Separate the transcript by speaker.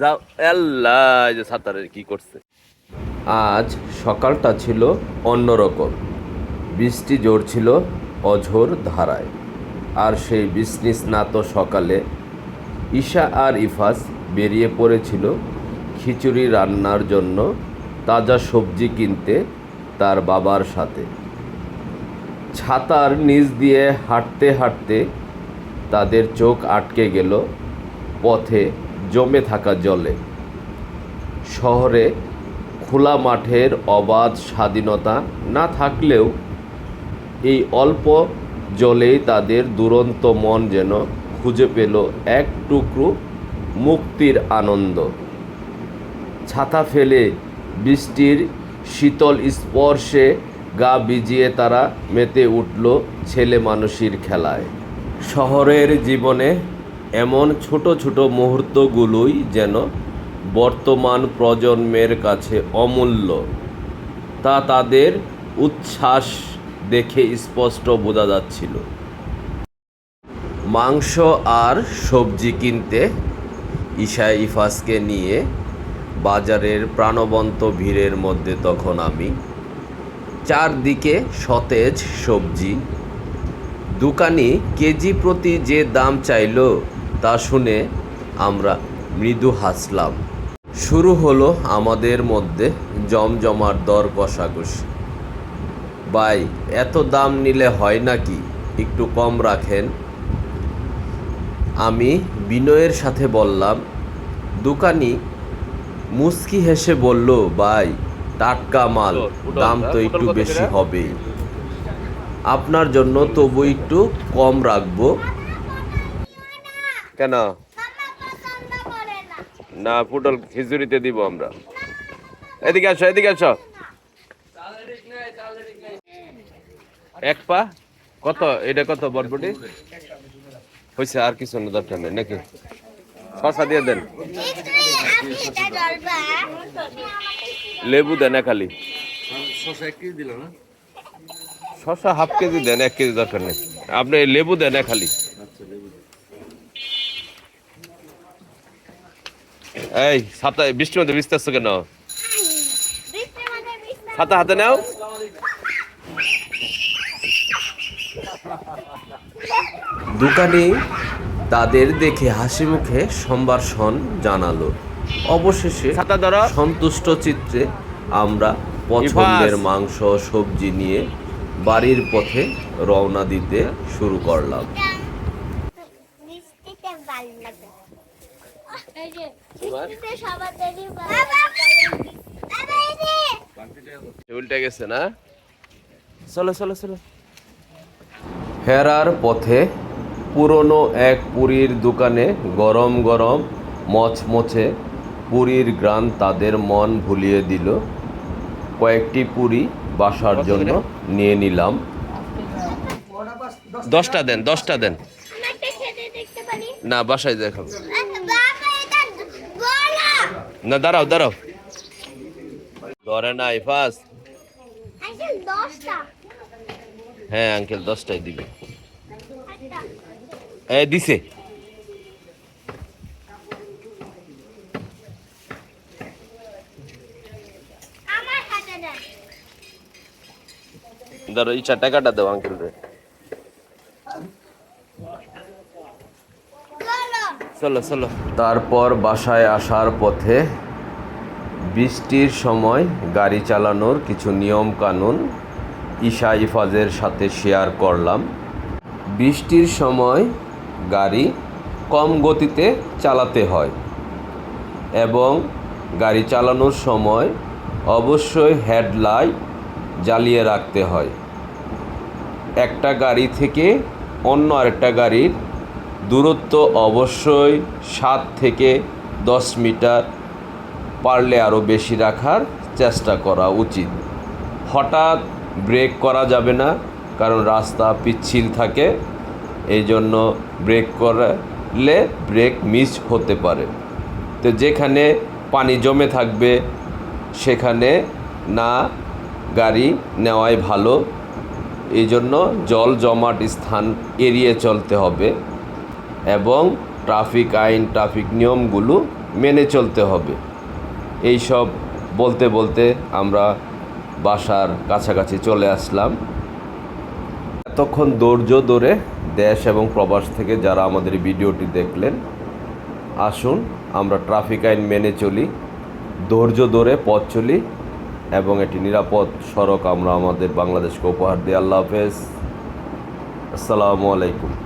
Speaker 1: যাও। আল্লাহ যে কি করছে? আজ সকালটা ছিল অন্যরকম। বৃষ্টি জোর ছিল অঝোর ধারায়। আর সেই বৃষ্টি স্নাত সকালে ঈশা আর ইফাস বেরিয়ে পড়েছিল খিচুড়ি রান্নার জন্য তাজা সবজি কিনতে তার বাবার সাথে। ছাতার নিচ দিয়ে হাঁটতে হাঁটতে তাদের চোখ আটকে গেল পথে জমে থাকা জলে। শহরে খোলা মাঠের অবাধ স্বাধীনতা না থাকলেও এই অল্প জলেই তাদের দুরন্ত মন যেন খুঁজে পেল এক টুকরো মুক্তির আনন্দ। ছাতা ফেলে বৃষ্টির শীতল স্পর্শে গা ভিজিয়ে তারা মেতে উঠল ছেলে মানুষের খেলায়। শহরের জীবনে এমন ছোট ছোট মুহূর্তগুলোই যেন বর্তমান প্রজন্মের কাছে অমূল্য। তা তাদের উচ্ছ্বাস দেখে স্পষ্ট বোঝা যাচ্ছিল। মাংস আর সবজি কিনতে ঈশা ইফাসকে নিয়ে বাজারের প্রাণবন্ত ভিড়ের মধ্যে তখন আমি। চারদিকে সতেজ সবজি। দোকানি কেজি প্রতি যে দাম চাইলো তা শুনে আমরা মৃদু হাসলাম। শুরু হলো আমাদের মধ্যে জমজমার দর কষাকষি। ভাই এত দাম নিলে হয় নাকি? একটু কম রাখেন। আমি বিনয়ের সাথে বললাম দোকানি মুস্কি হেসে বলল ভাই টাটকা মাল দাম তো একটু বেশি হবেই। আপনার জন্য তবু একটু কম রাখব। কেন? না। পুটল খিচুড়িতে দিব আমরা। এদিকে আসো এদিকে আসো। এক পা? কত? এটা কত বটবটি? হয়েছে আর কিছু না দরকার নেই নাকি? শশা দিয়ে দেন। লেবু দেন খালি শশা হাফ কেজি দেন এক কেজি দরকার নেই। আপনি লেবু দেন খালি এই ছাতা বৃষ্টির মধ্যে ভিজতে আসছো কেন? ছাতা হাতে নাও। দোকানে তাদের দেখে হাসি মুখে সম্ভাষণ জানালো। অবশেষে সন্তুষ্ট চিত্রে আমরা পছন্দের মাংস সবজি নিয়ে বাড়ির পথে রওনা দিতে শুরু করলাম
Speaker 2: মিষ্টিতে ভালো লাগে এই যে
Speaker 1: এবার?
Speaker 2: মিষ্টিতে সবার দেরি বাবা বাবা এই যে
Speaker 1: উল্টে গেছে না? চলো চলো চলো। ফেরার পথে পুরনো এক পুরীর দোকানে গরম গরম মচমচে পুরীর গ্রান তাদের মন ভুলিয়ে দিল। কয়েকটি পুরি বাসার জন্য নিয়ে নিলাম। দশটা দেন দশটা দেন। না বাসায় দেখাবো। না দাঁড়াও দাঁড়াও। ধরে না ইফাস
Speaker 2: আচ্ছা
Speaker 1: হ্যাঁ আঙ্কেল দশটায় দিবে।
Speaker 2: একটা
Speaker 1: এ দিছে। ধরো এই চার টাকাটা দেবো আঙ্কেল রে
Speaker 2: চলো
Speaker 1: চলো চলো। তারপর বাসায় আসার পথে বৃষ্টির সময় গাড়ি চালানোর কিছু নিয়ম কানুন ঈশা ইফাজের সাথে শেয়ার করলাম। বৃষ্টির সময় গাড়ি কম গতিতে চালাতে হয় এবং গাড়ি চালানোর সময় অবশ্যই হেডলাইট জ্বালিয়ে রাখতে হয়। একটা গাড়ি থেকে অন্য আরেকটা গাড়ির দূরত্ব অবশ্যই সাত থেকে দশ মিটার পারলে আরও বেশি রাখার চেষ্টা করা উচিত। হঠাৎ ব্রেক করা যাবে না, কারণ রাস্তা পিচ্ছিল থাকে এই জন্য ব্রেক করলে ব্রেক মিস হতে পারে। তো যেখানে পানি জমে থাকবে, সেখানে না গাড়ি নেওয়াই ভালো। এই জন্য জল জমাট স্থান এড়িয়ে চলতে হবে। এবং ট্রাফিক আইন, ট্রাফিক নিয়মগুলো মেনে চলতে হবে। এই সব বলতে বলতে আমরা বাসার কাছাকাছি চলে আসলাম। এতক্ষণ ধৈর্য ধরে দেশ এবং প্রবাস থেকে যারা আমাদের ভিডিওটি দেখলেন, আসুন, আমরা ট্রাফিক আইন মেনে চলি, ধৈর্য ধরে পথ চলি এবং এটি নিরাপদ সড়ক আমরা আমাদের বাংলাদেশকে উপহার দিই। আল্লাহ হাফেজ। আসসালামু আলাইকুম।